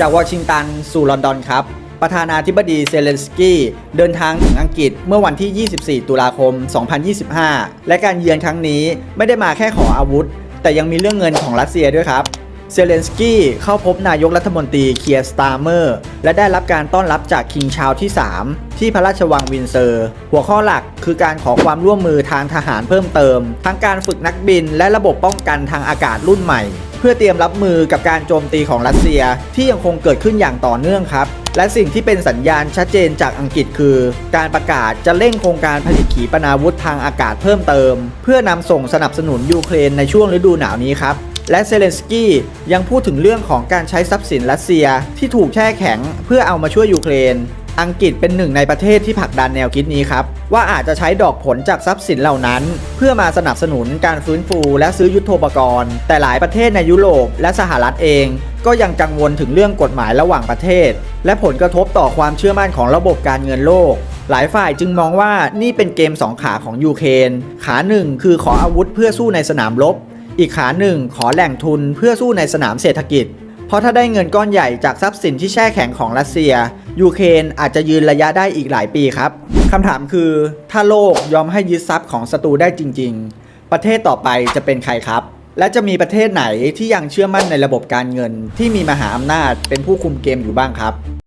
จากวอชิงตันสู่ลอนดอนครับ ประธานาธิบดีเซเลนสกี้เดินทางถึงอังกฤษเมื่อวันที่ 24 ตุลาคม 2025 และการเยือนครั้งนี้ไม่ได้มาแค่ขออาวุธ แต่ยังมีเรื่องเงินของรัสเซียด้วยครับเซเลนสกี้เข้าพบนายกรัฐมนตรีเคียร์สตาร์เมอร์ และได้รับการต้อนรับจากคิงชาวที่ 3 ที่พระราชวังวินเซอร์ หัวข้อหลักคือการขอความร่วมมือทางทหารเพิ่มเติม ทั้งการฝึกนักบินและระบบป้องกันทางอากาศรุ่นใหม่ พื่อเตรียมรับมือกับการโจมตีของรัสเซียที่ยังคงเกิดขึ้นอย่างต่อเนื่องครับ และสิ่งที่เป็นสัญญาณชัดเจนจากอังกฤษคือ การประกาศจะเร่งโครงการผลิตขีปนาวุธทางอากาศเพิ่มเติม เพื่อนำส่งสนับสนุนยูเครนในช่วงฤดูหนาวนี้ครับและเซเลนสกี้ยังพูดถึงเรื่องของการใช้ทรัพย์สินรัสเซียที่ถูกแช่แข็งเพื่อเอามาช่วยยูเครน อังกฤษเป็นหนึ่งในประเทศที่ผลักดันแนวคิดนี้ครับ ว่าอาจจะใช้ดอกผลจากทรัพย์สินเหล่านั้น เพื่อมาสนับสนุนการฟื้นฟูและซื้อยุทโธปกรณ์ แต่หลายประเทศในยุโรปและสหรัฐเอง ก็ยังกังวลถึงเรื่องกฎหมายระหว่างประเทศ และผลกระทบต่อความเชื่อมั่นของระบบการเงินโลกหลายฝ่ายจึงมองว่านี่เป็นเกมสองขาของยูเครนขาหนึ่งคือขออาวุธเพื่อสู้ในสนามรบ อีกขาหนึ่งขอแหล่งทุนเพื่อสู้ในสนามเศรษฐกิจ เพราะถ้าได้เงินก้อนใหญ่จากทรัพย์สินที่แช่แข็งของรัสเซีย ยูเครนอาจจะยืนระยะได้อีกหลายปีครับคำถามคือ ถ้าโลกยอมให้ยึดทรัพย์ของศัตรูได้จริง ๆ ประเทศต่อไปจะเป็นใครครับ และจะมีประเทศไหนที่ยังเชื่อมั่นในระบบการเงินที่มีมหาอำนาจเป็นผู้คุมเกมอยู่บ้างครับ